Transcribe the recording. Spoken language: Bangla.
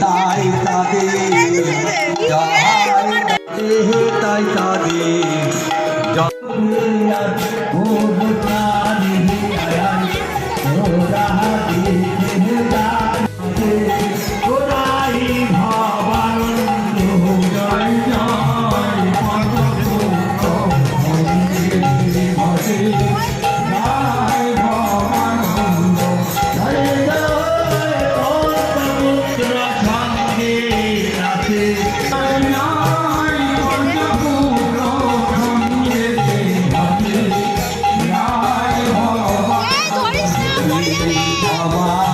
তাই তাদের তাই তাদের আমার